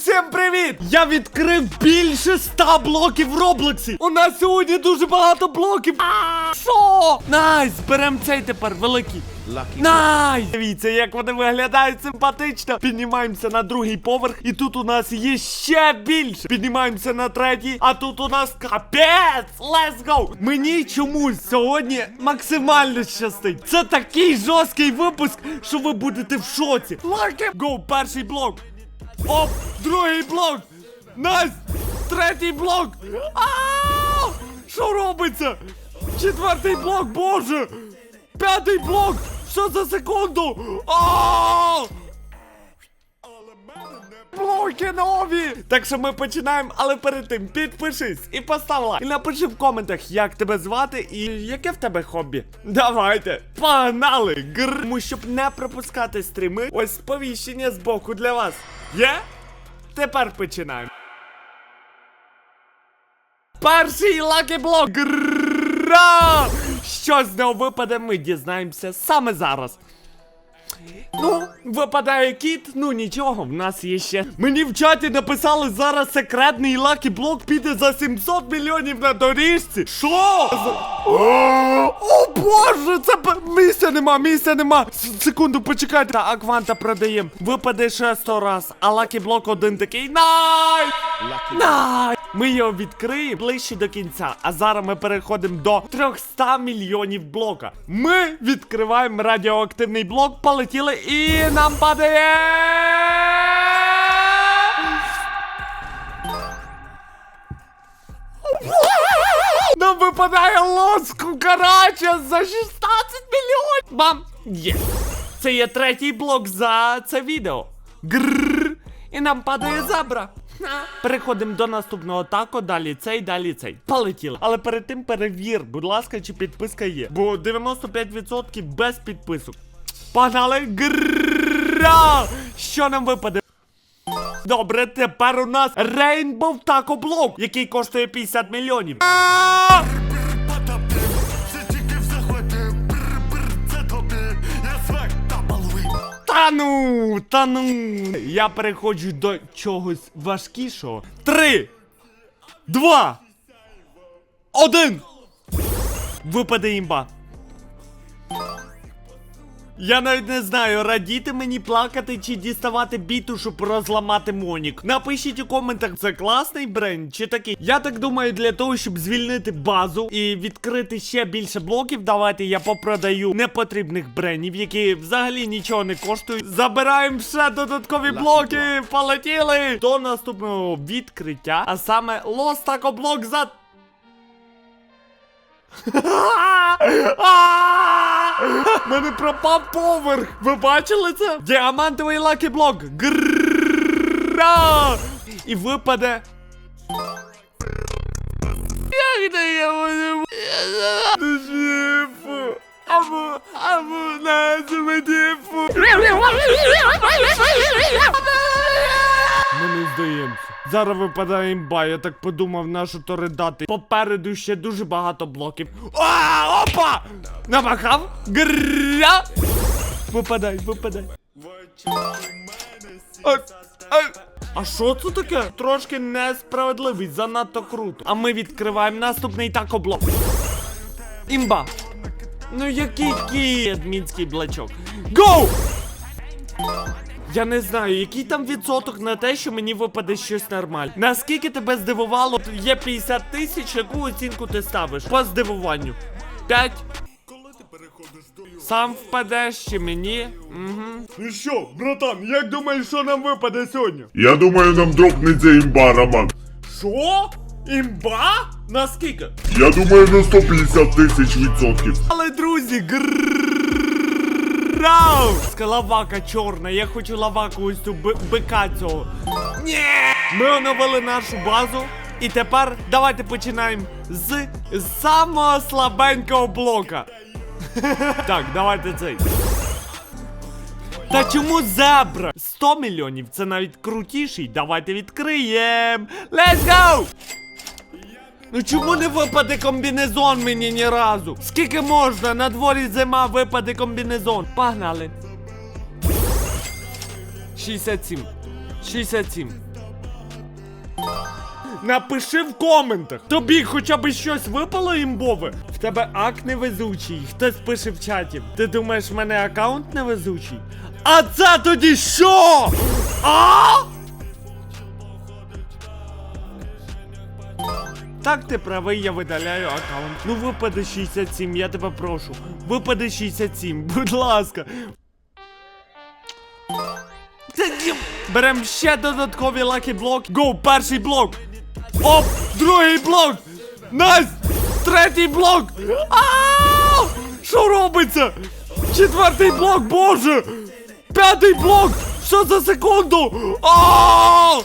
всім привіт! Я відкрив більше 100 блоків в Роблоксі. У нас сьогодні дуже багато блоків. Що? Найс, берем цей тепер великий. Найс! Дивіться, як вони виглядають симпатично. Піднімаємося на другий поверх, і тут у нас є ще більше. Піднімаємося на третій, а тут у нас капець! Let's go! Мені чомусь сьогодні максимально щастить. Це такий жорсткий випуск, що ви будете в шоці. Лайки! Гоу, перший блок. Оп, другий блок! Найс! Третій блок! А! Що робиться? Четвертий блок, боже! П'ятий блок! Що за секунду? А! Блоки нові! Так що ми починаємо, але перед тим підпишись і постав лайк. І напиши в коментах, як тебе звати і яке в тебе хобі. Давайте, погнали! Гр. Тому щоб не пропускати стріми, ось сповіщення з боку для вас. Є? Тепер починаємо. Перший лакі-блок! Гра! Що з нього випаде, ми дізнаємося саме зараз. Ну, випадає кіт, ну нічого, в нас є ще. Мені в чаті написали зараз секретний лакі блок піде за 700 мільйонів на доріжці. Що? О боже, це місця нема, місця нема. Секунду, почекайте. Та акванта продаємо. Випаде ще 100 раз, а лакі блок один такий. Най! Най! Ми його відкриємо ближче до кінця. А зараз ми переходимо до 300 мільйонів блока. Ми відкриваємо радіоактивний блок, полетіли і нам падає. Нам випадає лос кукарача за 16 мільйонів. Мам, є. Це є третій блок за це відео. Грррр. І нам падає зебра. Переходимо до наступного тако, далі цей, далі цей. Полетіли. Але перед тим перевір, будь ласка, чи підписка є. Бо 95% без підписок. Погнали. гра! Що нам випаде? Добре, тепер у нас Rainbow Taco Block, який коштує 50 мільйонів. Та ну, та ну. Я переходжу до чогось важкішого. Три, два, один. Випаде імба. Я навіть не знаю, радіти мені плакати чи діставати біту, щоб розламати Монік. Напишіть у коментах, це класний бренд чи такий. Я так думаю, для того, щоб звільнити базу і відкрити ще більше блоків, давайте я попродаю непотрібних бренів, які взагалі нічого не коштують. Забираємо ще додаткові блоки. Полетіли до наступного відкриття, а саме Lost Taco Block за Мене пропав поверх! Ви бачили це? Діамантовий лакі-блок! І випаде. Як це я? Шифу! Або, або назви діфу! Зараз випадає імба, я так подумав, на що то ридати. Попереду ще дуже багато блоків. А, опа! Намахав? Гря! Випадай, випадай. А, а, а що це таке? Трошки несправедливість, занадто круто. А ми відкриваємо наступний такоблок. Імба. Ну який кі адмінський блачок. Гоу! Я не знаю, який там відсоток на те, що мені випаде щось нормальне. Наскільки тебе здивувало, є 50 тисяч, яку оцінку ти ставиш? По здивуванню. 5. Сам впадеш чи мені? Угу. Ну що, братан, як думаєш, що нам випаде сьогодні? Я думаю, нам дропнеться імба, Роман. Що? Імба? Наскільки? Я думаю, на 150 тисяч відсотків. Але друзі, грав! Лавака чорна, я хочу лаваку ось цю би- бика цього. Ні! Ми оновили нашу базу. І тепер давайте починаємо з самого слабенького блока. Так, давайте цей. Та чому зебра? 100 мільйонів це навіть крутіший. Давайте відкриємо. Let's go! Ну чому не випаде комбінезон мені ні разу? Скільки можна? На дворі зима випаде комбінезон. Погнали. 67. 67. Напиши в коментах. Тобі хоча б щось випало імбове. В тебе ак невезучий. Хтось пише в чаті. Ти думаєш, в мене аккаунт невезучий? А це тоді що? А? Так, ти правий, я видаляю аккаунт. Ну випаде 67, я тебе прошу. Випади 67, будь ласка. Беремо ще додаткові лаки блок. Гоу, перший блок. Оп, другий блок. Найс! Третій блок. Ааа! Що робиться? Четвертий блок, боже! П'ятий блок! Що за секунду? Ааа!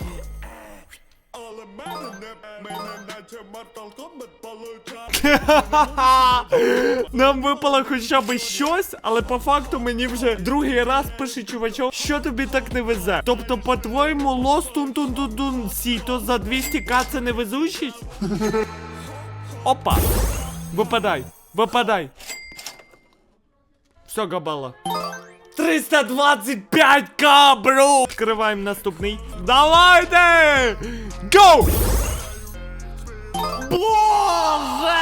Нам випало хоча б щось, але по факту мені вже другий раз пише чувачок, що тобі так не везе. Тобто, по-твоєму, лос тун тун тун тун сіто за 200к це не везучість? Опа! Випадай, випадай. Все, габала. 325к, бро! Відкриваємо наступний. Давайте! Гоу! Боже!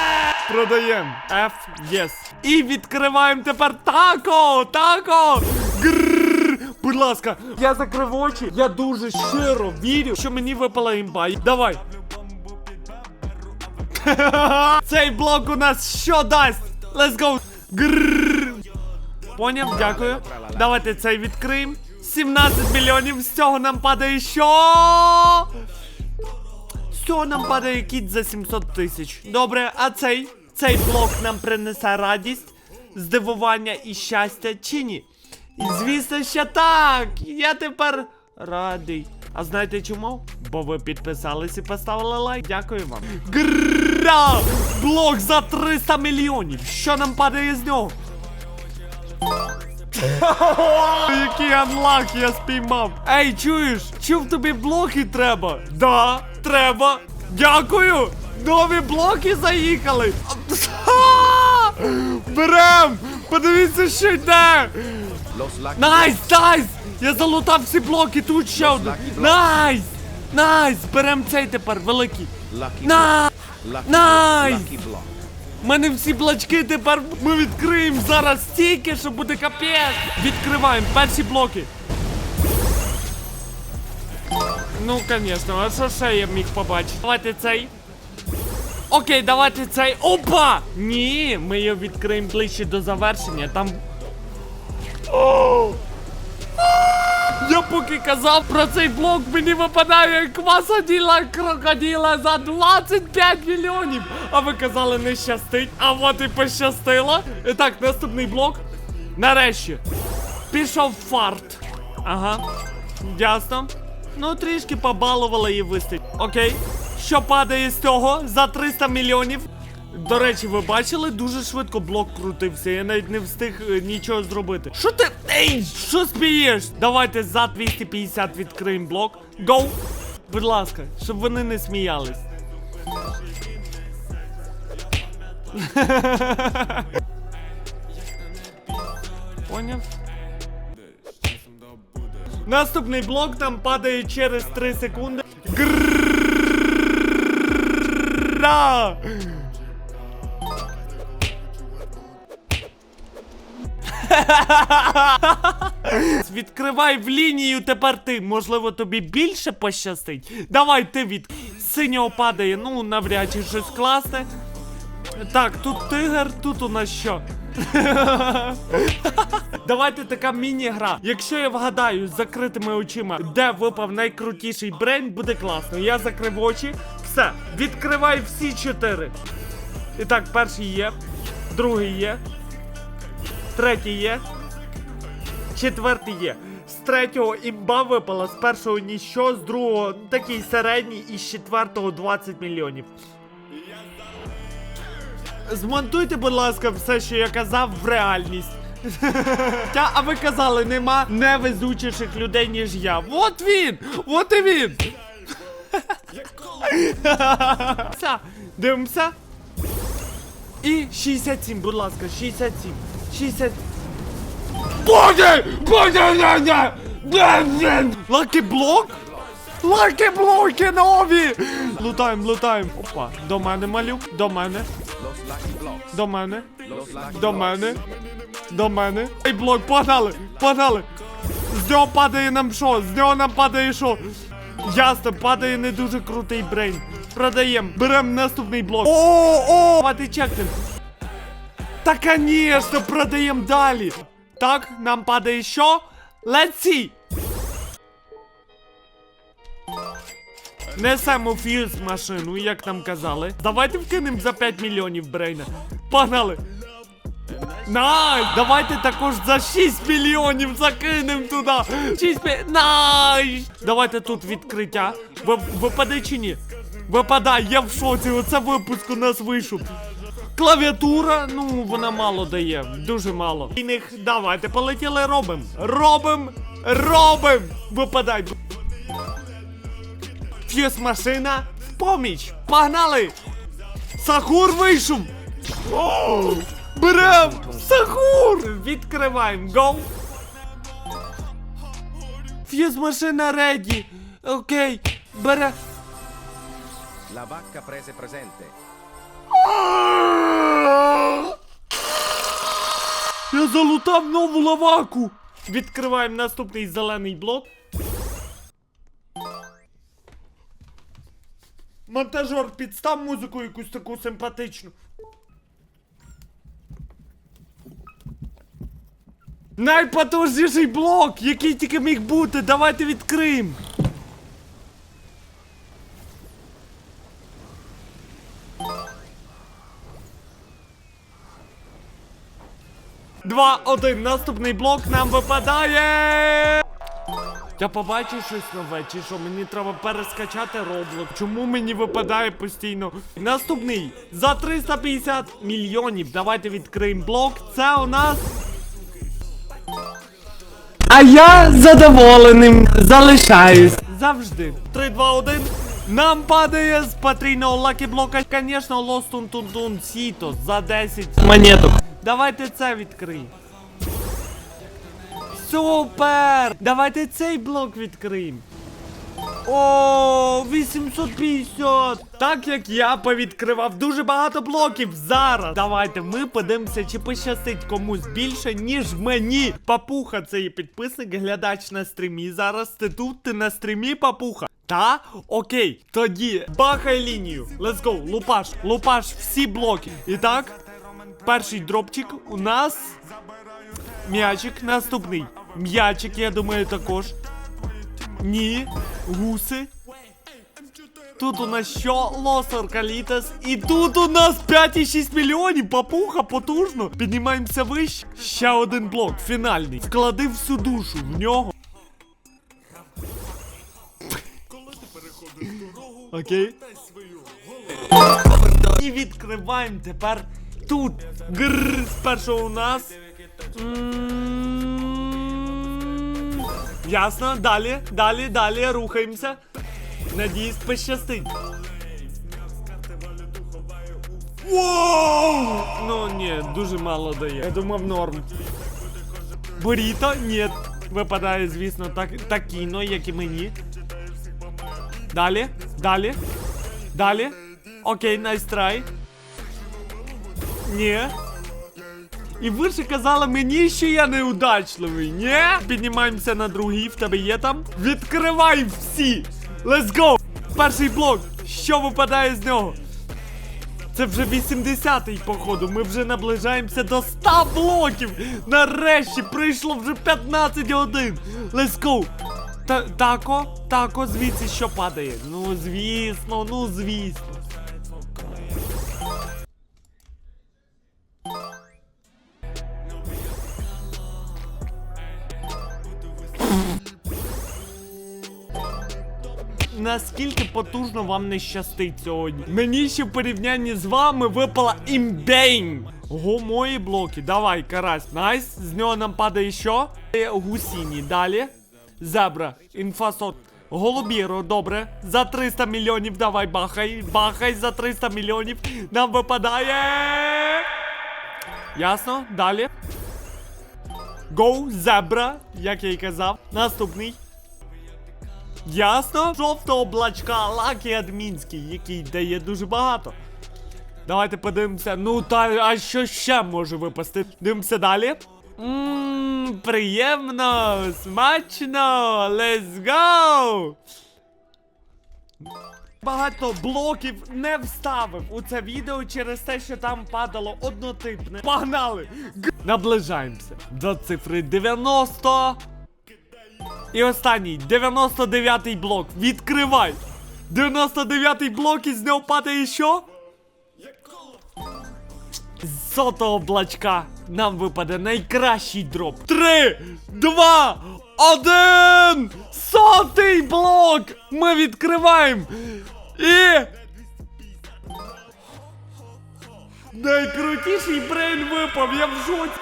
Продаємо. F, yes. І відкриваємо тепер тако! Тако! Грррр! Будь ласка, я закрив очі. Я дуже щиро вірю, що мені випала імба. Давай. Цей блок у нас що дасть? Let's go. Грррр. Поняв, дякую. Давайте цей відкриємо. 17 мільйонів. З цього нам падає що? Все, нам падає кіт за 700 тисяч. Добре, а цей Цей блок нам принесе радість, здивування і щастя чи ні? І звісно, ще так. Я тепер радий. А знаєте чому? Бо ви підписались і поставили лайк. Дякую вам. Гра! Блок за 300 мільйонів. Що нам падає з нього? Який анлак я спіймав. Ей, чуєш? Чув тобі блоки треба? Да треба. Дякую. Нові блоки заїхали. Берем! Подивіться, що йде! Найс, найс! Я залутав всі блоки, тут ще один. Найс! Найс! Берем цей тепер, великий. Найс! Найс! У мене всі блочки тепер ми відкриємо зараз стільки, що буде капець. Відкриваємо перші блоки. Ну, звісно, а що ще я міг побачити? Давайте цей. Окей, давайте цей. Опа! Ні, ми його відкриємо ближче до завершення. Там. О! Я поки казав про цей блок, мені випадає кваса крокоділа за 25 мільйонів. А ви казали, не щастить. А от і пощастило. І так, наступний блок. Нарешті. Пішов фарт. Ага. Ясно. Ну, трішки побалувала і вистачить. Окей. Що падає з цього за 300 мільйонів? До речі, ви бачили, дуже швидко блок крутився. Я навіть не встиг е, нічого зробити. Що ти? Ей, що спієш? Давайте за 250 відкриємо блок. Гоу! Будь ласка, щоб вони не сміялись. Поняв? Наступний блок там падає через 3 секунди. Гра! Відкривай в лінію тепер ти. Можливо, тобі більше пощастить. Давай ти від синього падає. Ну, навряд чи щось класне. Так, тут тигр, тут у нас що? Давайте така міні-гра. Якщо я вгадаю з закритими очима, де випав найкрутіший брейн, буде класно. Я закрив очі. Все, відкривай всі чотири. І так, перший є, другий є, третій є, четвертий є. З третього імба випала, з першого ніщо, з другого такий середній і з четвертого 20 мільйонів. Змонтуйте, будь ласка, все, що я казав, в реальність. А ви казали, нема невезучіших людей, ніж я. Вот він! Вот і він! Все, дивимося. І 67, будь ласка, 67. 60. Буде! Буде! Лакі блок? Лакі блоки нові! Лутаємо, лутаємо. Опа, до мене малюк, до мене. До мене. До мене. До мене. Ей, блок, погнали, погнали. З нього падає нам що? З нього нам падає що? Ясно, падає не дуже крутий брейн. Продаємо, беремо наступний блок. О, о, давайте чекнем. Та конечно, продаємо далі. Так, нам падає що? Let's see. Несемо фьюз машину, як нам казали. Давайте вкинемо за 5 мільйонів брейна. Погнали! Най! Давайте також за 6 мільйонів закинемо туди! 6 мі... Най! Давайте тут відкриття. Ви, випаде чи ні? Випадай, я в шоці, оце випуск у нас вийшов. Клавіатура, ну вона мало дає, дуже мало. І них давайте полетіли, робимо. Робимо, робимо! Випадай. Ф'юз машина в поміч! Погнали! Сахур вийшов! О, берем! Сахур! Відкриваємо, гоу! Ф'юз машина реді! Окей, бере. La vacca prese presente. Я залутав нову лаваку! Відкриваємо наступний зелений блок. Монтажер, підстав музику якусь таку симпатичну. Найпотужніший блок, який тільки міг бути. Давайте відкриємо. Два, один, наступний блок нам випадає. Я побачив щось нове, чи що мені треба перескачати роблок. Чому мені випадає постійно? Наступний за 350 мільйонів. Давайте відкриємо блок. Це у нас. А я задоволеним залишаюсь. Завжди. 3, 2, 1. Нам падає з потрійного лакі блока, звісно, Лостун Тунтун Сіто за 10 монеток. Давайте це відкриємо. Супер! Давайте цей блок відкриємо. О, 850! Так як я повідкривав дуже багато блоків зараз. Давайте ми подивимося, чи пощастить комусь більше, ніж мені. Папуха, це є підписник, глядач на стрімі. Зараз ти тут, ти на стрімі, папуха. Та? Окей, тоді бахай лінію. Let's go, лупаш, лупаш всі блоки. І так, перший дропчик у нас. М'ячик наступний. М'ячик, я думаю, також. Ні. Гуси. Тут у нас що? Лосор Калітас. І тут у нас 5,6 мільйонів. Папуха потужно. Піднімаємося вище. Ще один блок, фінальний. Вклади всю душу в нього. Окей. І відкриваємо тепер тут. Грррр, спершу у нас. М, Ясно, далі, далі, далі рухаємося. Надіюсь, пощастить. Воу! Ну ні, дуже мало дає. Я думав норм. Буріто? Ні. Випадає, звісно, так, такіно, як і мені. Далі, далі. Далі. Окей, найс трай. Ні. І ви ж казали мені, що я неудачливий, ні? Піднімаємося на другий, в тебе є там. Відкривай всі! Let's go! Перший блок. Що випадає з нього? Це вже 80-й, походу. Ми вже наближаємося до 100 блоків. Нарешті прийшло вже 15 годин. Let's go! Та тако, тако, звідси що падає. Ну, звісно, ну звісно. Наскільки потужно вам не щастить сьогодні? Мені ще в порівнянні з вами випала імбейн. Ого, мої блоки. Давай, карась. Найс. З нього нам падає що? Гусіні. Далі. Зебра. Інфасот. Голубіро, добре. За 300 мільйонів давай бахай. Бахай за 300 мільйонів. Нам випадає. Ясно? Далі. Гоу, зебра, як я й казав. Наступний. Ясно? Жовтого облачка Лакі Адмінський, який дає дуже багато. Давайте подивимося. Ну та а що ще може випасти? Дивимося далі. Ммм, приємно, смачно, let's go! Багато блоків не вставив у це відео через те, що там падало однотипне. Погнали! Наближаємося до цифри 90. І останній 99-й блок. Відкривай! 99-й блок із нього падає що? З сотого облачка нам випаде найкращий дроп. Три, два, один! Сотий блок! Ми відкриваємо! І. Найкрутіший брейн випав, я в жоці.